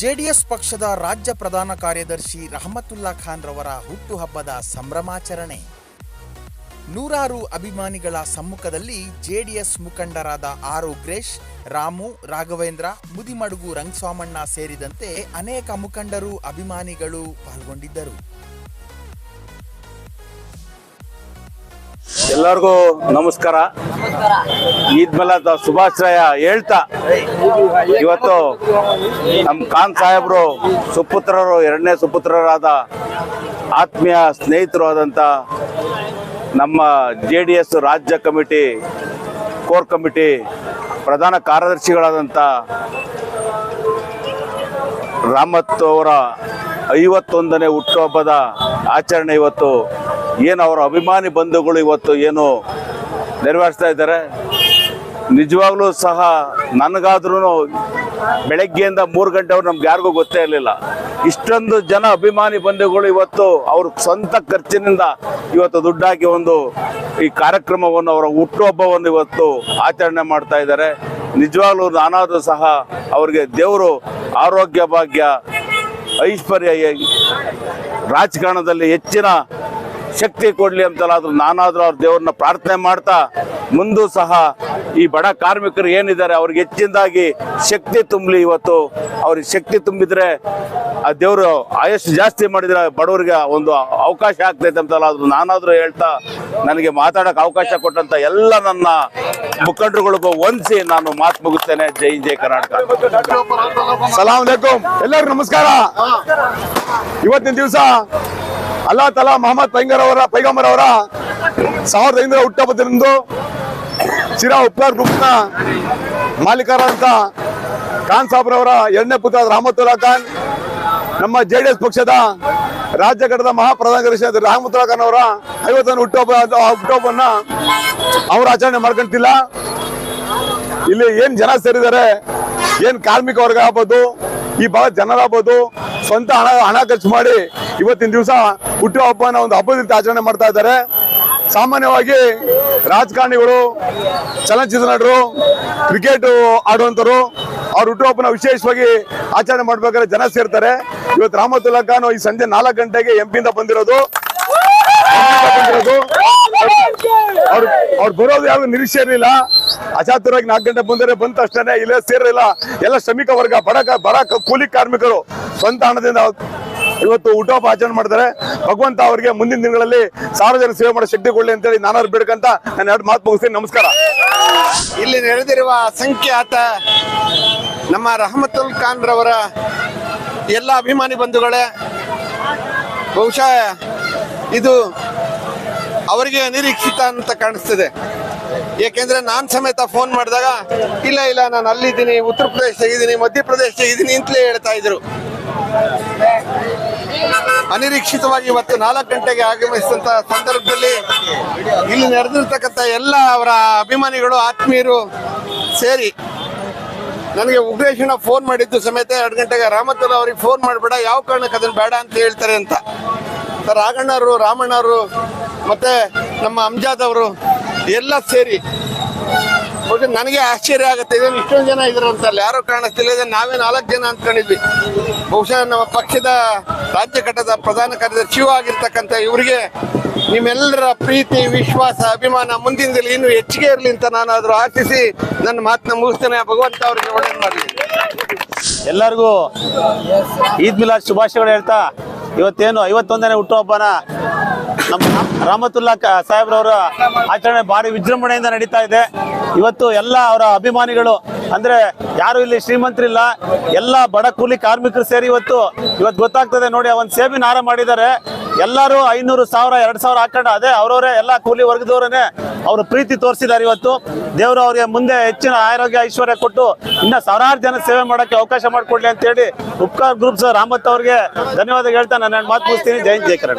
JDS ಪಕ್ಷದ ರಾಜ್ಯ ಪ್ರಧಾನ ಕಾರ್ಯದರ್ಶಿ ರಹಮತುಲ್ಲಾ ಖಾನ್ ರವರ ಹುಟ್ಟುಹಬ್ಬದ ಸಂಭ್ರಮಾಚರಣೆ. ನೂರಾರು ಅಭಿಮಾನಿಗಳ ಸಮ್ಮುಖದಲ್ಲಿ ಜೆಡಿಎಸ್ ಮುಖಂಡರಾದ ಆರ್ ಉಗ್ರೇಶ್, ರಾಮು, ರಾಘವೇಂದ್ರ, ಮುದಿಮಡುಗು ರಂಗಸ್ವಾಮಣ್ಣ ಸೇರಿದಂತೆ ಅನೇಕ ಮುಖಂಡರು ಅಭಿಮಾನಿಗಳು ಪಾಲ್ಗೊಂಡಿದ್ದರು. ಎಲ್ಲರಿಗೂ ನಮಸ್ಕಾರ. ಈದ್ ಸುಭಾಶ್ರಯ ಹೇಳ್ತಾ, ಇವತ್ತು ನಮ್ಮ ಖಾನ್ ಸಾಹೇಬರು ಸುಪುತ್ರರು, ಎರಡನೇ ಸುಪುತ್ರರಾದ ಆತ್ಮೀಯ ಸ್ನೇಹಿತರು ಆದಂಥ ನಮ್ಮ ಜೆ ಡಿ ಎಸ್ ರಾಜ್ಯ ಕಮಿಟಿ, ಕೋರ್ ಕಮಿಟಿ ಪ್ರಧಾನ ಕಾರ್ಯದರ್ಶಿಗಳಾದಂಥ ರಾಮತ್ ಅವರ ಐವತ್ತೊಂದನೇ ಹುಟ್ಟುಹಬ್ಬದ ಆಚರಣೆ ಇವತ್ತು ಏನು ಅವರ ಅಭಿಮಾನಿ ಬಂಧುಗಳು ಇವತ್ತು ಏನು ನೆರವೇರಿಸ್ತಾ ಇದ್ದಾರೆ? ನಿಜವಾಗ್ಲೂ ಸಹ ನನಗಾದ್ರೂ ಬೆಳಗ್ಗೆಯಿಂದ ಮೂರು ಗಂಟೆವ್ರು ನಮ್ಗೆ ಯಾರಿಗೂ ಗೊತ್ತೇ ಇರಲಿಲ್ಲ. ಇಷ್ಟೊಂದು ಜನ ಅಭಿಮಾನಿ ಬಂಧುಗಳು ಇವತ್ತು ಅವ್ರ ಸ್ವಂತ ಖರ್ಚಿನಿಂದ ಇವತ್ತು ದುಡ್ಡಾಗಿ ಒಂದು ಈ ಕಾರ್ಯಕ್ರಮವನ್ನು, ಅವರ ಹುಟ್ಟುಹಬ್ಬವನ್ನು ಇವತ್ತು ಆಚರಣೆ ಮಾಡ್ತಾ ಇದ್ದಾರೆ. ನಿಜವಾಗ್ಲೂ ನಾನಾದರೂ ಸಹ ಅವರಿಗೆ ದೇವರು ಆರೋಗ್ಯ ಭಾಗ್ಯ, ಐಶ್ವರ್ಯ, ರಾಜಕಾರಣದಲ್ಲಿ ಹೆಚ್ಚಿನ ಶಕ್ತಿ ಕೊಡಲಿ ಅಂತಲಾದ್ರೂ ನಾನಾದರೂ ಅವ್ರ ದೇವ್ರನ್ನ ಪ್ರಾರ್ಥನೆ ಮಾಡ್ತಾ ಮುಂದೂ ಸಹ ಈ ಬಡ ಕಾರ್ಮಿಕರು ಏನಿದ್ದಾರೆ ಅವ್ರಿಗೆ ಹೆಚ್ಚಿನದಾಗಿ ಶಕ್ತಿ ತುಂಬಲಿ ಇವತ್ತು. ಅವ್ರಿಗೆ ಶಕ್ತಿ ತುಂಬಿದ್ರೆ ಆ ದೇವರು ಆಯಸ್ಸು ಜಾಸ್ತಿ ಮಾಡಿದ್ರೆ ಬಡವರಿಗೆ ಒಂದು ಅವಕಾಶ ಆಗ್ತೈತೆ ಅಂತಲಾದ್ರೂ ನಾನಾದರೂ ಹೇಳ್ತಾ ನನಗೆ ಮಾತಾಡೋಕೆ ಅವಕಾಶ ಕೊಟ್ಟಂತ ಎಲ್ಲ ನನ್ನ ಮುಖಂಡರುಗಳಿಗೂ ಹೊಂದಿಸಿ ನಾನು ಮಾತು ಮುಗಿಸ್ತೇನೆ. ಜೈ ಜೈ ಕರ್ನಾಟಕ. ಸಲಾಂ ಎಲ್ಲರಿಗೂ ನಮಸ್ಕಾರ. ಇವತ್ತಿನ ದಿವಸ ಅಲ್ಲಾ ತಲಾ ಮಹಮ್ಮದ್ ಪೈಂಗರ್ ಅವರ, ಪೈಗಂಬರ್ ಅವರ, ಸಾವಿರದ ಐನೂರ ಹುಟ್ಟುಹಬ್ಬದಂದು ಸಿರಾ ಉಪ್ಕಾರ್ ಗ್ರೂಪ್ನ ಮಾಲೀಕರಾದಂಥ ಖಾನ್ ಸಾಬ್ರವರ ಎರಡನೇ ಪುತ್ರ ರಹಮತುಲ್ಲಾ ಖಾನ್, ನಮ್ಮ ಜೆ ಡಿ ಎಸ್ ಪಕ್ಷದ ರಾಜ್ಯ ಘಟಕದ ಮಹಾಪ್ರಧಾನ ಕಾರ್ಯದರ್ಶಿ ರಹಮತುಲ್ಲಾ ಖಾನ್ ಅವರ ಐವತ್ತೊಂದು ಹುಟ್ಟುಹಬ್ಬ ಆ ಹುಟ್ಟುಹಬ್ಬವನ್ನ ಅವರು ಆಚರಣೆ ಮಾಡ್ಕೊಂತಿಲ್ಲ. ಇಲ್ಲಿ ಏನ್ ಜನ ಸೇರಿದ್ದಾರೆ, ಏನ್ ಕಾರ್ಮಿಕ ವರ್ಗ ಆಗ್ಬೋದು ಈ ಭಾಗ ಜನರಾಗ್ಬೋದು, ಸ್ವಂತ ಹಣ ಹಣ ಖರ್ಚು ಮಾಡಿ ಇವತ್ತಿನ ದಿವಸ ಹುಟ್ಟು ಹಬ್ಬನ ಒಂದು ಹಬ್ಬದ ರೀತಿ ಆಚರಣೆ ಮಾಡ್ತಾ ಇದ್ದಾರೆ. ಸಾಮಾನ್ಯವಾಗಿ ರಾಜಕಾರಣಿಗಳು ಚಲನಚಿತ್ರ ನಟರು ಕ್ರಿಕೆಟ್ ಆಡುವಂತರು ಅವ್ರ ಹುಟ್ಟುಹಬ್ಬನ ವಿಶೇಷವಾಗಿ ಆಚರಣೆ ಮಾಡ್ಬೇಕಾದ್ರೆ ಜನ ಸೇರ್ತಾರೆ. ಇವತ್ತು ರಾಮತುಲ್ಲಾ ಖಾನ್ ಈ ಸಂಜೆ ನಾಲ್ಕು ಗಂಟೆಗೆ ಎಂಪಿಯಿಂದ ಬಂದಿರೋದು. ಅವ್ರು ಬರೋದು ಯಾರು ನಿರೀಕ್ಷೆ ಇರಲಿಲ್ಲ. ಅಚಾತುರಾಗಿ ನಾಲ್ಕು ಗಂಟೆ ಬಂದರೆ ಬಂದ ತಕ್ಷಣ ಇಲ್ಲೇ ಸೇರಿಲ್ಲ ಎಲ್ಲ ಶ್ರಮಿಕ ವರ್ಗ, ಬಡ ಬಡ ಕೂಲಿ ಕಾರ್ಮಿಕರು ಸ್ವಂತ ಹಣದಿಂದ ಇವತ್ತು ಊಟೋಪ ಆಚರಣೆ ಭಗವಂತ ಅವರಿಗೆ ಮುಂದಿನ ದಿನಗಳಲ್ಲಿ ಸಾರ್ವಜನಿಕ ಸೇವೆ ಮಾಡೋ ಶಕ್ತಿ ಕೊಡ್ಲಿ ಅಂತೇಳಿ ನಾನು ಬೇಡ್ಕಂತ ನಾನು ಎರಡು ಮಾತು ಮುಗಿಸ್ತೀನಿ. ನಮಸ್ಕಾರ. ಇಲ್ಲಿ ನಡೆದಿರುವ ಅಸಂಖ್ಯಾತ ನಮ್ಮ ರಹಮತುಲ್ ಖಾನ್ ರವರ ಎಲ್ಲ ಅಭಿಮಾನಿ ಬಂಧುಗಳೇ, ಬಹುಶಃ ಇದು ಅವರಿಗೆ ಅನಿರೀಕ್ಷಿತ ಅಂತ ಕಾಣಿಸ್ತಿದೆ. ಏಕೆಂದ್ರೆ ನಾನು ಸಮೇತ ಫೋನ್ ಮಾಡಿದಾಗ, ಇಲ್ಲ ಇಲ್ಲ, ನಾನು ಅಲ್ಲಿದ್ದೀನಿ, ಉತ್ತರ ಪ್ರದೇಶದಾಗಿದ್ದೀನಿ ಮಧ್ಯಪ್ರದೇಶದಾಗಿದ್ದೀನಿ ಅಂತಲೇ ಹೇಳ್ತಾ ಇದ್ರು. ಅನಿರೀಕ್ಷಿತವಾಗಿ ಇವತ್ತು ನಾಲ್ಕು ಗಂಟೆಗೆ ಆಗಮಿಸಿದಂತ ಸಂದರ್ಭದಲ್ಲಿ ಇಲ್ಲಿ ನಡೆದಿರ್ತಕ್ಕಂಥ ಎಲ್ಲ ಅವರ ಅಭಿಮಾನಿಗಳು, ಆತ್ಮೀಯರು ಸೇರಿ ನನಗೆ ಉಗ್ರೇಶನ ಫೋನ್ ಮಾಡಿದ್ದು ಸಮೇತ ಎರಡು ಗಂಟೆಗೆ. ರಾಮತ್ವ ಅವ್ರಿಗೆ ಫೋನ್ ಮಾಡಬೇಡ, ಯಾವ ಕಾರಣಕ್ಕೆ ಅದನ್ನು ಬೇಡ ಅಂತ ಹೇಳ್ತಾರೆ ಅಂತ. ಸರ್ ರಾಮಣ್ಣವರು ಮತ್ತೆ ನಮ್ಮ ಅಮ್ಜಾದ್ ಅವರು ಎಲ್ಲ ಸೇರಿ. ನನಗೆ ಆಶ್ಚರ್ಯ ಆಗುತ್ತೆ, ಇದೇನು ಇಷ್ಟೊಂದು ಜನ ಇದ್ರು ಅಂತಲ್ಲ, ಯಾರು ಕಾಣಿಸ್ತಿಲ್ಲ ಇದೆ ನಾವೇ ನಾಲ್ಕು ಜನ ಅಂದ್ಕೊಂಡಿದ್ವಿ ಬಹುಶಃ ನಮ್ಮ ಪಕ್ಷದ ರಾಜ್ಯ ಘಟ್ಟದ ಪ್ರಧಾನ ಕಾರ್ಯದರ್ಶಿಯೂ ಆಗಿರ್ತಕ್ಕಂಥ ಇವರಿಗೆ ನಿಮ್ಮೆಲ್ಲರ ಪ್ರೀತಿ, ವಿಶ್ವಾಸ, ಅಭಿಮಾನ ಮುಂದಿನ ದಿನ ಇನ್ನೂ ಹೆಚ್ಚಿಗೆ ಇರಲಿ ಅಂತ ನಾನಾದರೂ ಆಶಿಸಿ ನನ್ನ ಮಾತನ್ನ ಮುಗಿಸ್ತೇನೆ. ಭಗವಂತ ಅವರಿಗೆ ಒಳ್ಳೇದು ಮಾಡಲಿ. ಎಲ್ಲರಿಗೂ ಈದ್ ಮಿಲಾದ್ ಶುಭಾಶಯಗಳು ಹೇಳ್ತಾ, ಇವತ್ತೇನು ಐವತ್ತೊಂದನೇ ಹುಟ್ಟುಹಬ್ಬನ ನಮ್ಮ ರಾಮತುಲ್ಲಾ ಸಾಹೇಬ್ರವರ ಆಚರಣೆ ಭಾರಿ ವಿಜೃಂಭಣೆಯಿಂದ ನಡೀತಾ ಇದೆ. ಇವತ್ತು ಎಲ್ಲ ಅವರ ಅಭಿಮಾನಿಗಳು, ಅಂದ್ರೆ ಯಾರು ಇಲ್ಲಿ ಶ್ರೀಮಂತರಿಲ್ಲ, ಎಲ್ಲ ಬಡ ಕೂಲಿ ಕಾರ್ಮಿಕರು ಸೇರಿ ಇವತ್ತು ಇವತ್ತು ಗೊತ್ತಾಗ್ತದೆ ನೋಡಿ ಒಂದು ಸೇಬಿನ ಹಾರ ಮಾಡಿದ್ದಾರೆ. ಎಲ್ಲರೂ ಐನೂರು ಸಾವಿರ, ಎರಡ್ ಸಾವಿರ ಹಾಕೊಂಡು, ಅದೇ ಅವರವರೇ ಎಲ್ಲ ಕೂಲಿ ವರ್ಗದವರೇ ಅವರು ಪ್ರೀತಿ ತೋರಿಸಿದ್ದಾರೆ ಇವತ್ತು. ದೇವರು ಅವರಿಗೆ ಮುಂದೆ ಹೆಚ್ಚಿನ ಆರೋಗ್ಯ, ಐಶ್ವರ್ಯ ಕೊಟ್ಟು ಇನ್ನ ಸಾವಿರಾರು ಜನ ಸೇವೆ ಮಾಡೋಕ್ಕೆ ಅವಕಾಶ ಮಾಡಿಕೊಡ್ಲಿ ಅಂತ ಹೇಳಿ ಉಪ್ಕಾರ್ ಗ್ರೂಪ್ಸ್ ರಾಮತ್ ಅವರಿಗೆ ಧನ್ಯವಾದ ಹೇಳ್ತಾ ನಾನು ಮಾತು ಮುಗಿಸ್ತೀನಿ. ಜೈ ಜೈ ಕನ್ನಡ